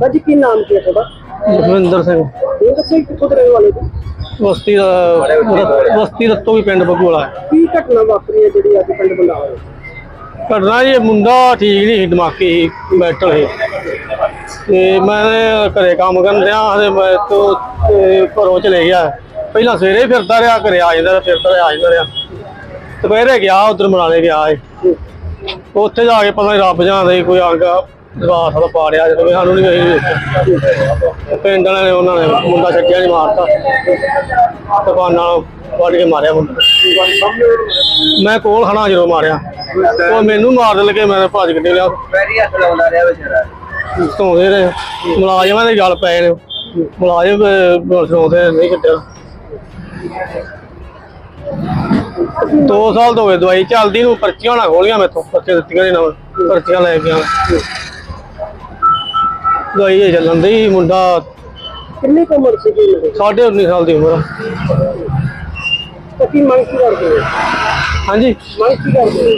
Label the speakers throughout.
Speaker 1: ਭਾਜੀ ਕੀ ਨਾਮ ਕੀ ਹੈ ਤੁਹਾਡਾ?
Speaker 2: ਲਖਵਿੰਦਰ ਸਿੰਘ।
Speaker 1: ਇਹ ਦੱਸੋ ਕਿੱਥੋਂ ਦੇ ਰਹਿਣ ਵਾਲੇ ਹੋ
Speaker 2: ਬਸਤੀ ਦਾ ਬਸਤੀ ਰਤੋ ਵੀ ਪਿੰਡ ਬਗੂਲਾ ਹੈ
Speaker 1: ਕੀ ਘਟਨਾ ਵਾਪਰੀ ਹੈ ਜਿਹੜੀ ਅੱਜ ਪਿੰਡ ਬੁਲਾਵਾ ਹੈ
Speaker 2: ਘਟਨਾ ਜੀ ਮੁੰਡਾ ਠੀਕ ਨਹੀਂ ਸੀ ਦਿਮਾਗੀ ਸੀ ਮੈਂਟਲ ਸੀ। ਤੇ ਮੈਂ ਘਰੇ ਕੰਮ ਕਰਨ ਰਿਹਾ ਤੇ ਮੈਂ ਤੋਂ ਤੇ ਘਰੋਂ ਚਲੇ ਗਿਆ। ਪਹਿਲਾਂ ਸਵੇਰੇ ਫਿਰਦਾ ਰਿਹਾ ਘਰੇ ਆ ਜਾਂਦਾ ਰਿਹਾ, ਫਿਰਦਾ ਰਿਹਾ ਆ ਜਾਂਦਾ ਰਿਹਾ। ਦੁਪਹਿਰੇ ਗਿਆ ਉਧਰ ਮਨਾਲੇ ਗਿਆ ਉੱਥੇ ਜਾ ਕੇ ਪਤਾ ਨਹੀਂ ਰੱਬ ਜਾਣਦਾ ਸੀ ਕੋਈ ਆਗਾ ਦਵਾਸ ਦਾ ਪਾੜਿਆ ਜਦੋਂ ਸਾਨੂੰ ਨਹੀਂ ਵੇਖਿਆ ਪਿੰਡ ਵਾਲਿਆਂ ਨੇ ਉਹਨਾਂ ਨੇ ਮੁੰਡਾ ਛੱਡਿਆ ਨਹੀਂ ਮਾਰਤਾ। ਦੁਕਾਨ ਨਾਲ ਵੱਢ ਕੇ ਮਾਰਿਆ ਮੁੰਡਾ ਮੈਂ ਕੋਲ ਖੜਾ ਜਦੋਂ ਮਾਰਿਆ। ਉਹ ਮੈਨੂੰ ਮਾਰਨ ਲੱਗੇ ਮੈਂ ਭੱਜ ਕੇ ਲਿਆ
Speaker 1: ਵੈਰੀ ਹੱਥ ਲਾਉਂਦਾ ਰਿਹਾ ਵਿਚਾਰਾ।
Speaker 2: ਧੋਦੇ ਨੇ ਮੁਲਾਜ਼ਮਾਂ ਦੇ ਗੱਲ ਪਏ ਨੇ। ਮੁਲਾਜ਼ਮ ਧੋਦੇ ਨਹੀਂ ਕੱਟਿਆ ਦੋ ਸਾਲ ਤੋਂ ਹੋ ਗਏ ਦਵਾਈ। ਚੱਲਦੀ ਨੂੰ ਪਰਚੀਆਂ ਨਾ ਖੋਲੀਆਂ ਮੈਥੋਂ। ਪਰਚੀਆਂ ਦਿੱਤੀਆਂ ਨਹੀਂ ਨਾ। ਪਰਚੀਆਂ ਲੈ ਕੇ ਆ ਦਵਾਈ ਇਹ ਚੱਲਣ ਦੀ ਮੁੰਡਾ।
Speaker 1: ਕਿੰਨੀ ਕੁ ਉਮਰ ਸੀ ਜੀ
Speaker 2: ਸਾਢੇ 19 ਸਾਲ ਦੀ ਉਮਰ ਆ।
Speaker 1: ਤਾਂ ਕੀ ਮੰਗ ਕੀ ਕਰਦੇ ਹੋ?
Speaker 2: ਹਾਂਜੀ।
Speaker 1: ਮੰਗ ਕੀ ਕਰਦੇ ਹੋ?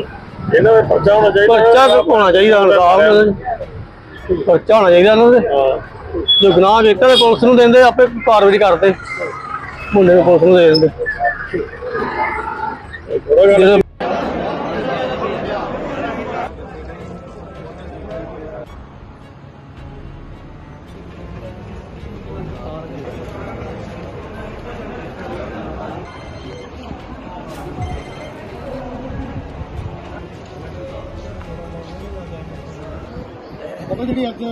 Speaker 3: ਇਹਨਾਂ ਦਾ ਪਰਚਾ ਹੋਣਾ ਚਾਹੀਦਾ।
Speaker 2: ਪਰਚਾ ਹੋਣਾ ਚਾਹੀਦਾ ਇਨਸਾਫ ਪਰਚਾ ਹੋਣਾ ਚਾਹੀਦਾ ਇਹਨਾਂ ਦੇ। ਜੋ ਗੁਨਾਹ ਤੇ ਪੁਲਿਸ ਨੂੰ ਦਿੰਦੇ ਆਪੇ ਕਾਰਵਾਈ ਕਰਦੇ। ਮੁੰਡੇ ਨੂੰ ਪੁਲਿਸ ਨੂੰ ਦੇ ਦਿੰਦੇ। ਜਦੋਂ
Speaker 4: ਬਾਬਾ ਜਿਹੜੀ ਅੱਜ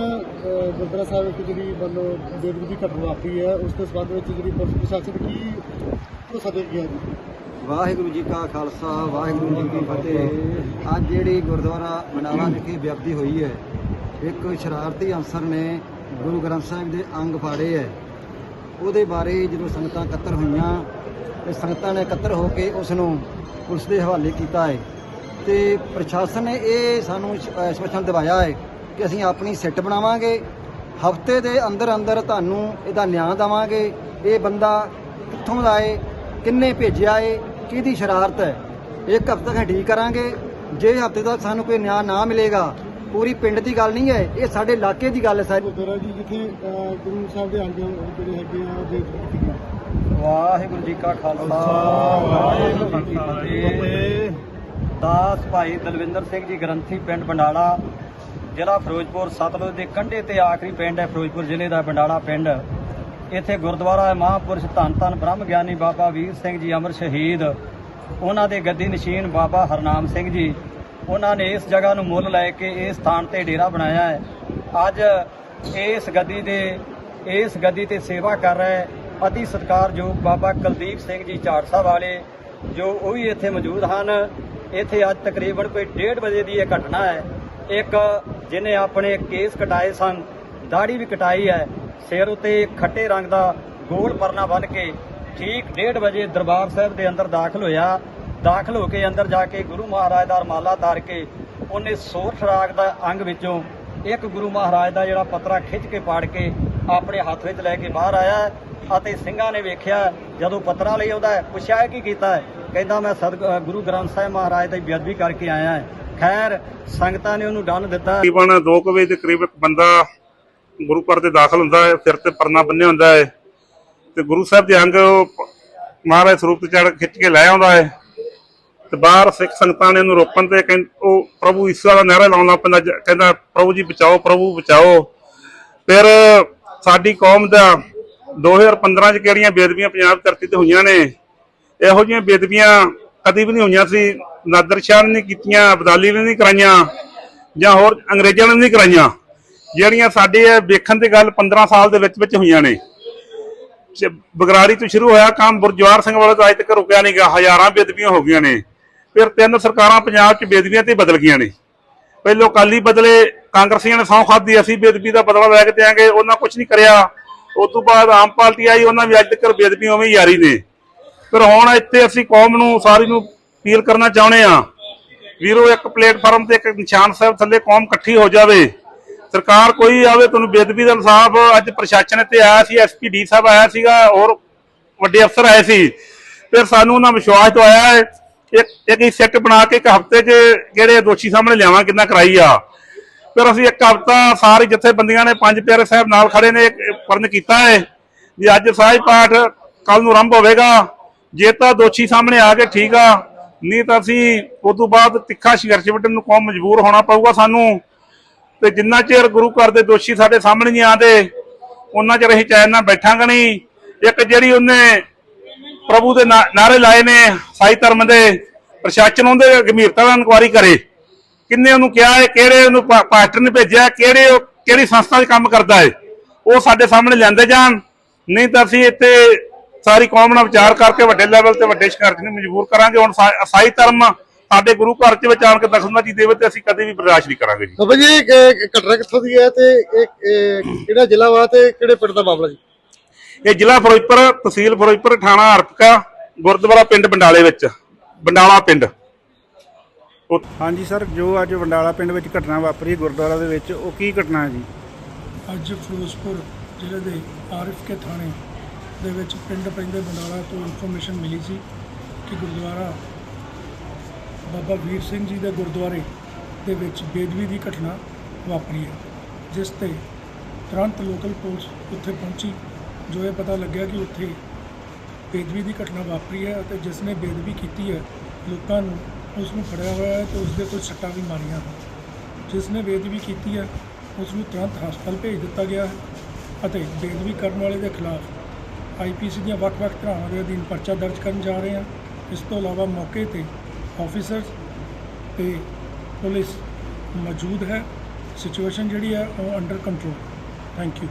Speaker 4: ਗੁਰਦੁਆਰਾ ਸਾਹਿਬ ਵਿੱਚ ਜਿਹੜੀ ਵੱਲੋਂ ਬੇਦਬੀ ਘਟਨਾ ਵਾਪਰੀ ਹੈ, ਉਸ ਦੇ ਸੰਬੰਧ ਵਿੱਚ ਜਿਹੜੀ ਪੁਲਿਸ ਪ੍ਰਸ਼ਾਸਨ ਕੀ ਭਰੋਸਾ ਦੇ ਗਿਆ ਜੀ
Speaker 5: ਵਾਹਿਗੁਰੂ ਜੀ ਕਾ ਖਾਲਸਾ, ਵਾਹਿਗੁਰੂ ਜੀ ਕੀ ਫਤਿਹ। ਅੱਜ ਜਿਹੜੀ ਗੁਰਦੁਆਰਾ ਮਨਾਲਾ ਵਿਖੇ ਵਿਅਕਤੀ ਹੋਈ ਹੈ, ਇੱਕ ਸ਼ਰਾਰਤੀ ਅਨਸਰ ਨੇ ਗੁਰੂ ਗ੍ਰੰਥ ਸਾਹਿਬ ਦੇ ਅੰਗ ਫਾੜੇ ਹੈ। ਉਹਦੇ ਬਾਰੇ ਜਦੋਂ ਸੰਗਤਾਂ ਇਕੱਤਰ ਹੋਈਆਂ, ਤੇ ਸੰਗਤਾਂ ਨੇ ਇਕੱਤਰ ਹੋ ਕੇ ਉਸ ਨੂੰ ਪੁਲਿਸ ਦੇ ਹਵਾਲੇ ਕੀਤਾ ਹੈ। ਤੇ ਪ੍ਰਸ਼ਾਸਨ ਨੇ ਇਹ ਸਾਨੂੰ ਸਪਸ਼ਟ ਦਿਵਾਇਆ ਹੈ ਕਿ ਅਸੀਂ ਆਪਣੀ ਸਿੱਟ ਬਣਾਵਾਂਗੇ ਹਫ਼ਤੇ ਦੇ ਅੰਦਰ ਅੰਦਰ ਤੁਹਾਨੂੰ ਇਹਦਾ ਨਿਆਂ ਦੇਵਾਂਗੇ ਇਹ ਬੰਦਾ ਕਿੱਥੋਂ ਦਾ ਏ ਕਿੰਨੇ ਭੇਜਿਆ ਏ ਕਿਹਦੀ ਸ਼ਰਾਰਤ ਹੈ? ਇੱਕ ਹਫ਼ਤੇ ਤੱਕ ਠੀਕ ਕਰਾਂਗੇ ਜੇ ਹਫ਼ਤੇ ਤੱਕ ਸਾਨੂੰ ਕੋਈ ਨਿਆਂ ਨਾ ਮਿਲੇਗਾ ਪੂਰੀ ਪਿੰਡ ਦੀ ਗੱਲ ਨਹੀਂ ਹੈ ਇਹ ਸਾਡੇ ਇਲਾਕੇ ਦੀ ਗੱਲ ਹੈ ਸਾਰੀ।
Speaker 4: ਗੁਰਦੁਆਰਾ ਜੀ ਜਿੱਥੇ ਗੁਰੂ ਸਾਹਿਬ ਦੇ ਅੰਗ ਜਿਹੜੇ ਹੈਗੇ ਆ ਉਹ ਬੇਦਬੀ ਕੀਤੀ ਗਈ
Speaker 5: ਵਾਹਿਗੁਰੂ ਜੀ ਕਾ ਖਾਲਸਾ ਵਾਹਿਗੁਰੂ ਜੀ ਕੀ ਫਤਿਹ। ਦਾਸ ਭਾਈ ਦਲਵਿੰਦਰ ਸਿੰਘ ਜੀ ਗ੍ਰੰਥੀ ਪਿੰਡ ਬੰਡਾਲਾ ਜ਼ਿਲ੍ਹਾ ਫਿਰੋਜ਼ਪੁਰ ਸਤਲੁਜ ਦੇ ਕੰਢੇ ਤੇ ਆਖਰੀ ਪਿੰਡ ਹੈ ਫਿਰੋਜ਼ਪੁਰ ਜ਼ਿਲ੍ਹੇ ਦਾ ਬੰਡਾਲਾ ਪਿੰਡ। ਇੱਥੇ ਗੁਰਦੁਆਰਾ ਹੈ ਮਹਾਂਪੁਰਸ਼ ਧੰਨ ਧੰਨ ਬ੍ਰਹਮ ਗਿਆਨੀ ਬਾਬਾ ਵੀਰ ਸਿੰਘ ਜੀ ਅਮਰ ਸ਼ਹੀਦ। ਉਹਨਾਂ ਦੇ ਗੱਦੀ ਨਸ਼ੀਨ ਬਾਬਾ ਹਰਨਾਮ ਸਿੰਘ ਜੀ। ਉਹਨਾਂ ਨੇ ਇਸ ਜਗ੍ਹਾ ਨੂੰ ਮੁੱਲ ਲੈ ਕੇ ਇਸ ਸਥਾਨ ਤੇ ਡੇਰਾ ਬਣਾਇਆ ਹੈ। ਅੱਜ ਇਸ ਗੱਦੀ ਦੇ, ਇਸ ਗੱਦੀ ਤੇ ਸੇਵਾ ਕਰ ਰਹੇ ਅਤੀ ਸਤਿਕਾਰਯੋਗ ਬਾਬਾ ਕੁਲਦੀਪ ਸਿੰਘ ਜੀ ਝਾੜਸਾ ਵਾਲੇ ਜੋ ਉਹ ਵੀ ਇੱਥੇ ਮੌਜੂਦ ਹਨ। ਇੱਥੇ ਅੱਜ ਤਕਰੀਬਨ ਕੋਈ 1:30 ਵਜੇ ਦੀ ਇਹ ਘਟਨਾ ਹੈ। ਇੱਕ ਜਿਹਨੇ ਆਪਣੇ ਕੇਸ ਕਟਾਏ ਸਨ ਦਾੜੀ ਵੀ ਕਟਾਈ ਹੈ, ਸਿਰ ਉਤੇ ਖੱਟੇ ਰੰਗ ਦਾ ਗੋਲ ਪਰਨਾ ਬੰਨ੍ਹ ਕੇ ਠੀਕ 1:30 ਵਜੇ ਦਰਬਾਰ ਸਾਹਿਬ ਦੇ ਅੰਦਰ ਦਾਖਲ ਹੋਇਆ। ਦਾਖਲ ਹੋ ਕੇ ਅੰਦਰ ਜਾ ਕੇ ਗੁਰੂ ਮਹਾਰਾਜ ਦਾ ਰਮਾਲਾ ਧਾਰ ਕੇ ਉਹਨੇ ਸੋਠ ਰਾਗ ਦਾ ਅੰਗ ਵਿੱਚੋਂ ਇੱਕ ਗੁਰੂ ਮਹਾਰਾਜ ਦਾ ਜਿਹੜਾ ਪਤਰਾ ਖਿੱਚ ਕੇ ਪਾੜ ਕੇ ਆਪਣੇ ਹੱਥ ਵਿੱਚ ਲੈ ਕੇ ਬਾਹਰ ਆਇਆ ਅਤੇ ਸਿੰਘਾਂ ਨੇ ਵੇਖਿਆ, ਜਦੋਂ ਪਤਰਾ ਲਈ ਆਉਂਦਾ ਪੁੱਛਿਆ ਕੀ ਕੀਤਾ ਕਹਿੰਦਾ, ਮੈਂ ਸਦ, ਗੁਰੂ ਗ੍ਰੰਥ ਸਾਹਿਬ ਮਹਾਰਾਜ ਦੀ ਬੇਅਦਬੀ ਕਰਕੇ ਆਇਆ ਹਾਂ। ਖੈਰ, ਸੰਗਤਾਂ ਨੇ ਉਹਨੂੰ ਡੰਨ ਦਿੱਤਾ।
Speaker 3: ਤਕਰੀਬਨ 2 ਵਜੇ ਦੇ ਕਰੀਬ ਇੱਕ ਬੰਦਾ ਗੁਰੂ ਘਰ ਦੇ ਦਾਖਲ ਹੁੰਦਾ ਹੈ, ਸਿਰ ਤੇ ਪਰਨਾ ਬੰਨਿਆ ਹੁੰਦਾ ਹੈ। ਤੇ ਗੁਰੂ ਸਾਹਿਬ ਦੇ ਅੰਗ ਮਹਾਰਾਜ ਸਰੂਪ ਤੇ ਚੜ ਖਿੱਚ ਕੇ ਲੈ ਆਉਂਦਾ ਹੈ। ਤੇ ਬਾਹਰ ਸਿੱਖ ਸੰਗਤਾਂ ਨੇ ਉਹਨੂੰ ਰੋਕਣ ਤੇ ਕਹਿੰ- ਉਹ ਪ੍ਰਭੂ ਈਸਾ ਦਾ ਨਾਰਾ ਲਾਉਣਾ ਪੈਂਦਾ ਕਹਿੰਦਾ, ਪ੍ਰਭੂ ਜੀ, ਬਚਾਓ, ਪ੍ਰਭੂ, ਬਚਾਓ। ਫਿਰ ਸਾਡੀ ਕੌਮ ਦਾ 2015 ਚ ਕਿਹੜੀਆਂ ਬੇਦਬੀਆਂ ਪੰਜਾਬ ਧਰਤੀ ਤੇ ਹੋਈਆਂ ਨੇ, ਇਹੋ ਜਿਹੀਆਂ ਬੇਦਬੀਆਂ ਕਦੀ ਵੀ ਨਹੀਂ ਹੋਈਆਂ ਸੀ ਨਾਦਰ ਸ਼ਾਹ ਨੇ ਨਹੀਂ ਕੀਤੀਆਂ, ਅਬਦਾਲੀ ਨੇ ਨਹੀਂ ਕਰਾਈਆਂ, ਜਾਂ ਹੋਰ ਅੰਗਰੇਜ਼ਾਂ ਨੇ ਨਹੀਂ ਕਰਾਈਆਂ। ਜਿਹੜੀਆਂ ਸਾਡੇ ਵੇਖਣ ਦੀ ਗੱਲ 15 ਸਾਲ ਦੇ ਵਿੱਚ ਵਿੱਚ ਹੋਈਆਂ ਨੇ। ਚ- ਬਗਰਾੜੀ ਤੋਂ ਸ਼ੁਰੂ ਹੋਇਆ ਕੰਮ ਬੁਰਜਵਾਰ ਸਿੰਘ ਵਾਲਾ ਤੋਂ ਅੱਜ ਤੱਕ ਰੁਕਿਆ ਨਹੀਂ ਗਿਆ ਹਜ਼ਾਰਾਂ ਬੇਦਬੀਆਂ ਹੋ ਗਈਆਂ ਨੇ। ਫਿਰ ਤਿੰਨ ਸਰਕਾਰਾਂ ਪੰਜਾਬ 'ਚ ਬੇਦਬੀਆਂ ਤੇ ਬਦਲ ਗਈਆਂ ਨੇ। ਪਹਿਲੋਂ ਕਾਲੀ ਬਦਲੇ, ਕਾਂਗਰਸੀਆਂ ਨੇ ਸਹੁੰ ਖਾਧੀ, ਅਸੀਂ ਬੇਦਬੀ ਦਾ ਬਦਲਾ ਲੈ ਕੇ ਦਿਆਂਗੇ ਉਹਨਾਂ ਕੁਝ ਨਹੀਂ ਕਰਿਆ। ਉਸ ਤੋਂ ਬਾਅਦ ਆਮ ਪਾਰਟੀ ਆਈ, ਉਹਨਾਂ ਵੀ ਅੱਜ ਤੱਕ ਬੇਦਬੀ ਉਵੇਂ ਹੀ ਯਾਰੀ ਨੇ। ਫਿਰ ਹੁਣ ਇੱਥੇ ਅਸੀਂ ਕੌਮ ਨੂੰ, ਸਾਰੀ ਨੂੰ ਅਪੀਲ ਕਰਨਾ ਚਾਹੁੰਦੇ ਆ ਵੀਰੋ, ਇੱਕ ਪਲੇਟਫਾਰਮ ਤੇ ਇੱਕ ਨਿਸ਼ਾਨ ਸਾਹਿਬ ਥੱਲੇ ਕੌਮ ਇਕੱਠੀ ਹੋ ਜਾਵੇ। ਸਰਕਾਰ ਕੋਈ ਆਵੇ, ਤੁਹਾਨੂੰ ਬੇਦਬੀ ਦਾ ਇਨਸਾਫ, ਅੱਜ ਪ੍ਰਸ਼ਾਸਨ ਤੇ ਆਇਆ ਸੀ ਐਸਪੀਡੀ ਸਾਹਿਬ ਆਇਆ ਸੀਗਾ, ਹੋਰ ਵੱਡੇ ਅਫਸਰ ਆਏ ਸੀ। ਫਿਰ ਸਾਨੂੰ ਉਹਨਾਂ ਵਿਸ਼ਵਾਸ ਦਵਾਇਆ ਹੈ, ਇੱਕ ਇੱਕ ਹੀ ਸੈੱਟ ਬਣਾ ਕੇ ਇੱਕ ਹਫ਼ਤੇ 'ਚ ਜਿਹੜੇ ਦੋਸ਼ੀ ਸਾਹਮਣੇ ਲਿਆਵਾਂ, ਕਿੰਨਾ ਕਰਾਈ ਆ। ਫਿਰ ਅਸੀਂ ਇੱਕ ਹਫ਼ਤਾ ਸਾਰੇ ਜਥੇਬੰਦੀਆਂ ਨੇ, ਪੰਜ ਪਿਆਰੇ ਸਾਹਿਬ ਨਾਲ ਖੜੇ ਨੇ, ਇੱਕ ਪਰਨ ਕੀਤਾ ਹੈ ਵੀ ਅੱਜ ਸਾਜ ਪਾਠ ਕੱਲ ਨੂੰ ਆਰੰਭ ਹੋਵੇਗਾ। ਜੇ ਤਾਂ ਦੋਸ਼ੀ ਸਾਹਮਣੇ ਆ ਕੇ ਠੀਕ ਆ, ਨਹੀਂ ਤਾਂ ਅਸੀਂ ਉਸ ਤੋਂ ਬਾਅਦ ਤਿੱਖਾ ਸੰਘਰਸ਼ ਵਿੱਢਣ ਨੂੰ ਕੌਮ ਮਜਬੂਰ ਹੋਣਾ ਪਊਗਾ ਸਾਨੂੰ। ਤੇ ਜਿੰਨਾ ਚਿਰ ਗੁਰੂ ਘਰ ਦੇ ਦੋਸ਼ੀ ਸਾਡੇ ਸਾਹਮਣੇ ਨਹੀਂ ਆਦੇ ਉਹਨਾਂ ਚਿਰ ਅਸੀਂ ਚੈਨ ਨਾਲ ਬੈਠਾਂਗੇ ਨਹੀਂ। ਇੱਕ ਜਿਹੜੀ ਉਹਨੇ ਪ੍ਰਭੂ ਦੇ ਨਾ- ਨਾਅਰੇ ਲਾਏ ਨੇ ਸਾਈ ਧਰਮ ਦੇ ਪ੍ਰਸ਼ਾਸਨ, ਉਹਦੇ ਗੰਭੀਰਤਾ ਨਾਲ ਇਨਕੁਆਰੀ ਕਰੇ। ਕਿੰਨੇ ਉਹਨੂੰ ਕਿਹਾ ਹੈ, ਕਿਹੜੇ ਉਹਨੂੰ ਪਾਸਟਰ ਨੇ ਭੇਜਿਆ, ਕਿਹੜੇ ਉਹ, ਕਿਹੜੀ ਸੰਸਥਾ 'ਚ ਕੰਮ ਕਰਦਾ ਹੈ, ਉਹ ਸਾਡੇ ਸਾਹਮਣੇ ਲਿਆਂਦੇ ਜਾਣ। ਨਹੀਂ ਤਾਂ ਅਸੀਂ ਇੱਥੇ ਸਾਰੀ ਕੌਮ ਨਾਲ ਵਿਚਾਰ ਕਰਕੇ ਵੱਡੇ ਲੈਵਲ ਤੇ ਵੱਡੇ ਸੰਘਰਸ਼ ਨੂੰ ਮਜਬੂਰ ਕਰਾਂਗੇ। ਹੁਣ ਸਾਈ ਧਰਮ ਸਾਡੇ ਗੁਰੂ ਘਰ 'ਚ ਵਿੱਚ ਆਣ ਕੇ ਦਖਲਅੰਦਾਜ਼ੀ ਦੇਵੇ ਤੇ ਅਸੀਂ ਕਦੇ ਵੀ ਬਰਦਾਸ਼ਤ ਨਹੀਂ ਕਰਾਂਗੇ ਜੀ।
Speaker 4: ਬਾਬਾ ਜੀ ਘਟਨਾ ਕਿੱਥੋਂ ਦੀ ਹੈ ਤੇ ਇਹ ਇਹ ਕਿਹੜਾ ਜ਼ਿਲ੍ਹਾ ਵਾ ਤੇ ਕਿਹੜੇ ਪਿੰਡ ਦਾ ਮਾਮਲਾ ਜੀ?
Speaker 3: ਇਹ ਜ਼ਿਲ੍ਹਾ ਫਿਰੋਜ਼ਪੁਰ ਤਹਿਸੀਲ ਫਿਰੋਜ਼ਪੁਰ ਥਾਣਾ ਹਰਪਕਾ ਗੁਰਦੁਆਰਾ ਪਿੰਡ ਬੰਡਾਲੇ ਵਿੱਚ ਬੰਡਾਲਾ ਪਿੰਡ।
Speaker 6: ਹਾਂਜੀ ਸਰ ਜੋ ਅੱਜ ਵੰਡਾਲਾ ਪਿੰਡ ਵਿੱਚ ਘਟਨਾ ਵਾਪਰੀ ਗੁਰਦੁਆਰਾ ਦੇ ਵਿੱਚ ਉਹ ਕੀ ਘਟਨਾ ਹੈ ਜੀ?
Speaker 7: ਅੱਜ ਫਿਰੋਜ਼ਪੁਰ ਜ਼ਿਲ੍ਹੇ ਦੇ ਆਰਿਫ ਕੇ ਥਾਣੇ ਦੇ ਵਿੱਚ ਪਿੰਡ ਪੈਂਦੇ ਬੰਡਾਲਾ ਤੋਂ ਇਨਫੋਰਮੇਸ਼ਨ ਮਿਲੀ ਸੀ ਕਿ ਗੁਰਦੁਆਰਾ ਬਾਬਾ ਵੀਰ ਸਿੰਘ ਜੀ ਦੇ ਗੁਰਦੁਆਰੇ ਦੇ ਵਿੱਚ ਬੇਦਬੀ ਦੀ ਘਟਨਾ ਵਾਪਰੀ ਹੈ, ਜਿਸ ਤੇ ਤੁਰੰਤ ਲੋਕਲ ਪੁਲਿਸ ਉੱਥੇ ਪਹੁੰਚੀ, ਜੋ ਇਹ ਪਤਾ ਲੱਗਿਆ ਕਿ ਉੱਥੇ ਬੇਦਬੀ ਦੀ ਘਟਨਾ ਵਾਪਰੀ ਹੈ ਅਤੇ ਜਿਸ ਨੇ ਬੇਦਬੀ ਕੀਤੀ ਹੈ, ਲੋਕਾਂ ਨੂੰ ਉਸ ਨੂੰ ਫੜਿਆ ਹੋਇਆ ਹੈ ਤੇ ਉਸ ਦੇ ਕੁਝ ਸੱਟਾਂ ਵੀ ਮਾਰੀਆਂ ਹਨ। ਜਿਸ ਨੇ ਬੇਦਬੀ ਕੀਤੀ ਹੈ ਉਸ ਨੂੰ ਤੁਰੰਤ ਹਸਪਤਾਲ ਭੇਜ ਦਿੱਤਾ ਗਿਆ ਹੈ ਅਤੇ ਬੇਦਬੀ ਕਰਨ ਵਾਲੇ ਦੇ ਖਿਲਾਫ ਆਈਪੀਸੀ ਦੀਆਂ ਵੱਖ-ਵੱਖ ਧਾਰਾਵਾਂ ਦੇ ਅਧੀਨ ਪਰਚਾ ਦਰਜ ਕਰਨ ਜਾ ਰਹੇ ਹਾਂ। ਇਸ ਤੋਂ ਇਲਾਵਾ ਮੌਕੇ ਤੇ ਆਫੀਸਰਸ ਤੇ ਪੁਲਿਸ ਮੌਜੂਦ ਹੈ। ਸਿਚੁਏਸ਼ਨ ਜਿਹੜੀ ਹੈ ਉਹ ਅੰਡਰ ਕੰਟਰੋਲ ਥੈਂਕ ਯੂ